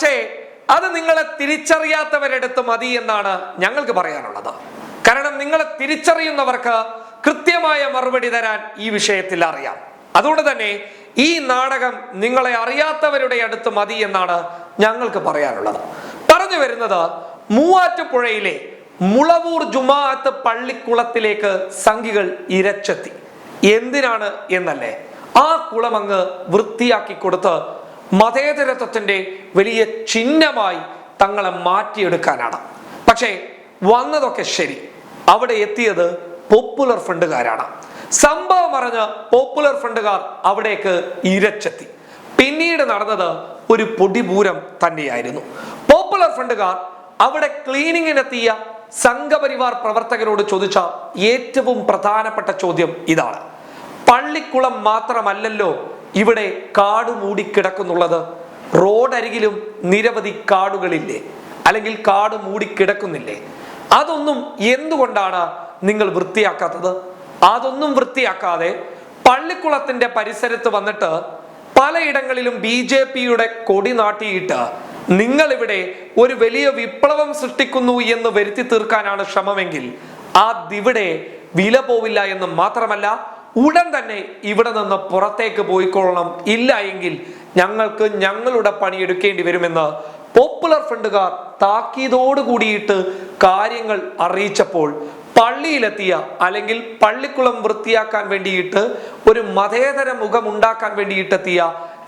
പക്ഷേ അത് നിങ്ങളെ തിരിച്ചറിയാത്തവരെടുത്ത് മതി എന്നാണ് ഞങ്ങൾക്ക് പറയാനുള്ളത്. കാരണം നിങ്ങളെ തിരിച്ചറിയുന്നവർക്ക് കൃത്യമായ മറുപടി തരാൻ ഈ വിഷയത്തിൽ അറിയാം. അതുകൊണ്ട് തന്നെ ഈ നാടകം നിങ്ങളെ അറിയാത്തവരുടെ അടുത്ത് മതി എന്നാണ് ഞങ്ങൾക്ക് പറയാനുള്ളത്. പറഞ്ഞു വരുന്നത് മൂവാറ്റുപുഴയിലെ മുളവൂർ ജുമാഅത്ത് പള്ളിക്കുളത്തിലേക്ക് സംഘികൾ ഇരച്ചെത്തി. എന്തിനാണ് എന്നല്ലേ? ആ കുളമങ്ങ് വൃത്തിയാക്കി കൊടുത്ത് മതേതരത്വത്തിന്റെ വലിയ ചിഹ്നമായി തങ്ങളെ മാറ്റിയെടുക്കാനാണ്. പക്ഷേ വന്നതൊക്കെ ശരി. അവിടെ എത്തിയത് പോപ്പുലർ ഫ്രണ്ടുകാരാണ്. സംഭവം അറിഞ്ഞ് പോപ്പുലർ ഫ്രണ്ടുകാർ അവിടേക്ക് ഇരച്ചെത്തി. പിന്നീട് നടന്നത് ഒരു പൊടിപൂരം തന്നെയായിരുന്നു. പോപ്പുലർ ഫ്രണ്ടുകാർ അവിടെ ക്ലീനിങ്ങിനെത്തിയ സംഘപരിവാർ പ്രവർത്തകരോട് ചോദിച്ച ഏറ്റവും പ്രധാനപ്പെട്ട ചോദ്യം ഇതാണ്. പള്ളിക്കുളം മാത്രമല്ലല്ലോ ഇവിടെ കാട് മൂടിക്കിടക്കുന്നുള്ളത്. റോഡരികിലും നിരവധി കാടുകളില്ലേ? അല്ലെങ്കിൽ കാട് മൂടിക്കിടക്കുന്നില്ലേ? അതൊന്നും എന്തുകൊണ്ടാണ് നിങ്ങൾ വൃത്തിയാക്കാത്തത്? അതൊന്നും വൃത്തിയാക്കാതെ പള്ളിക്കുളത്തിന്റെ പരിസരത്ത് വന്നിട്ട് പലയിടങ്ങളിലും ബി ജെ പിയുടെ കൊടി നാട്ടിയിട്ട് നിങ്ങൾ ഇവിടെ ഒരു വലിയ വിപ്ലവം സൃഷ്ടിക്കുന്നു എന്ന് വരുത്തി തീർക്കാനാണ് ശ്രമമെങ്കിൽ ആ ദിവിടെ വില പോവില്ല എന്ന് മാത്രമല്ല ഉടൻ തന്നെ ഇവിടെ നിന്ന് പുറത്തേക്ക് പോയിക്കൊള്ളണം. ഇല്ല എങ്കിൽ ഞങ്ങൾക്ക് ഞങ്ങളുടെ പണിയെടുക്കേണ്ടി വരുമെന്ന് പോപ്പുലർ ഫ്രണ്ടുകാർ താക്കീതോട് കൂടിയിട്ട് കാര്യങ്ങൾ അറിയിച്ചപ്പോൾ പള്ളിയിലെത്തിയ അല്ലെങ്കിൽ പള്ളിക്കുളം വൃത്തിയാക്കാൻ വേണ്ടിയിട്ട് ഒരു മതേതര മുഖം ഉണ്ടാക്കാൻ വേണ്ടിയിട്ടെത്തിയ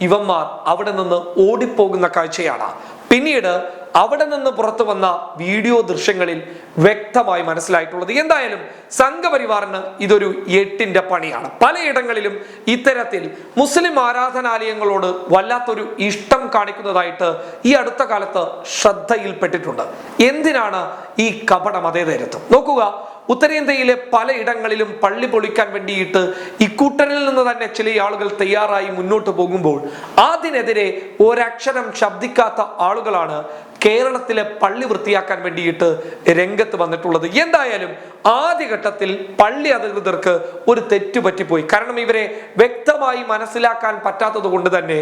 ഇവന്മാർ അവിടെ നിന്ന് ഓടിപ്പോകുന്ന കാഴ്ചയാണ്. പിന്നീട് അവിടെ നിന്ന് പുറത്തു വന്ന വീഡിയോ ദൃശ്യങ്ങളിൽ വ്യക്തമായി മനസ്സിലായിട്ടുള്ളത്. എന്തായാലും സംഘപരിവാറിന് ഇതൊരു എട്ടിന്റെ പണിയാണ്. പലയിടങ്ങളിലും ഇത്തരത്തിൽ മുസ്ലിം ആരാധനാലയങ്ങളോട് വല്ലാത്തൊരു ഇഷ്ടം കാണിക്കുന്നതായിട്ട് ഈ അടുത്ത കാലത്ത് ശ്രദ്ധയിൽപ്പെട്ടിട്ടുണ്ട്. എന്തിനാണ് ഈ കപട മതേതരത്വം നോക്കുക ഉത്തരേന്ത്യയിലെ പലയിടങ്ങളിലും പള്ളി പൊളിക്കാൻ വേണ്ടിയിട്ട് ഇക്കൂട്ടരിൽ നിന്ന് തന്നെ ചില ആളുകൾ തയ്യാറായി മുന്നോട്ട് പോകുമ്പോൾ അതിനെതിരെ ഒരക്ഷരം ശബ്ദിക്കാത്ത ആളുകളാണ് കേരളത്തിലെ പള്ളി വൃത്തിയാക്കാൻ വേണ്ടിയിട്ട് രംഗത്ത് വന്നിട്ടുള്ളത്. എന്തായാലും ആദ്യഘട്ടത്തിൽ പള്ളി അധികൃതർക്ക് ഒരു തെറ്റ് പറ്റിപ്പോയി. കാരണം ഇവരെ വ്യക്തമായി മനസ്സിലാക്കാൻ പറ്റാത്തത് കൊണ്ട് തന്നെ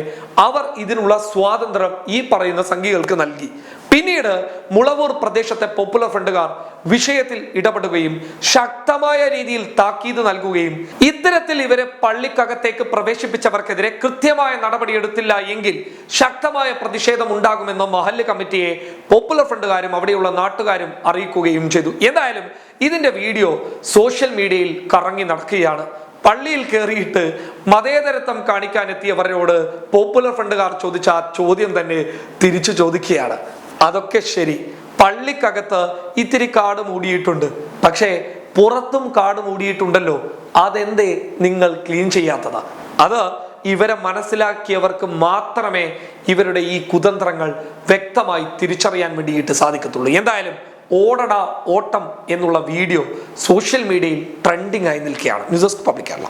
അവർ ഇതിനുള്ള സ്വാതന്ത്ര്യം ഈ പറയുന്ന സംഘികൾക്ക് നൽകി. പിന്നീട് മുളവൂർ പ്രദേശത്തെ പോപ്പുലർ ഫ്രണ്ടുകാർ വിഷയത്തിൽ ഇടപെടുകയും ശക്തമായ രീതിയിൽ താക്കീത് നൽകുകയും ഇത്തരത്തിൽ ഇവരെ പള്ളിക്കകത്തേക്ക് പ്രവേശിപ്പിച്ചവർക്കെതിരെ കൃത്യമായ നടപടിയെടുത്തില്ല എങ്കിൽ ശക്തമായ പ്രതിഷേധം ഉണ്ടാകുമെന്ന് മഹല്ല് കമ്മിറ്റിയെ പോപ്പുലർ ഫ്രണ്ടുകാരും അവിടെയുള്ള നാട്ടുകാരും അറിയിക്കുകയും ചെയ്തു. എന്തായാലും ഇതിന്റെ വീഡിയോ സോഷ്യൽ മീഡിയയിൽ കറങ്ങി നടക്കുകയാണ്. പള്ളിയിൽ കയറിയിട്ട് മതേതരത്വം കാണിക്കാൻ എത്തിയവരോട് പോപ്പുലർ ഫ്രണ്ടുകാർ ചോദിച്ച ആ ചോദ്യം തന്നെ തിരിച്ചു ചോദിക്കുകയാണ്. അതൊക്കെ ശരി. പള്ളിക്കകത്ത് ഇത്തിരി കാട് മൂടിയിട്ടുണ്ട്. പക്ഷേ പുറത്തും കാട് മൂടിയിട്ടുണ്ടല്ലോ. അതെന്തേ നിങ്ങൾ ക്ലീൻ ചെയ്യാത്തത്? അത് ഇവരെ മനസ്സിലാക്കിയവർക്ക് മാത്രമേ ഇവരുടെ ഈ കുതന്ത്രങ്ങൾ വ്യക്തമായി തിരിച്ചറിയാൻ വേണ്ടിയിട്ട് സാധിക്കത്തുള്ളൂ. എന്തായാലും ഓടട ഓട്ടം എന്നുള്ള വീഡിയോ സോഷ്യൽ മീഡിയയിൽ ട്രെൻഡിംഗ് ആയി നിൽക്കുകയാണ്. News public Kerala.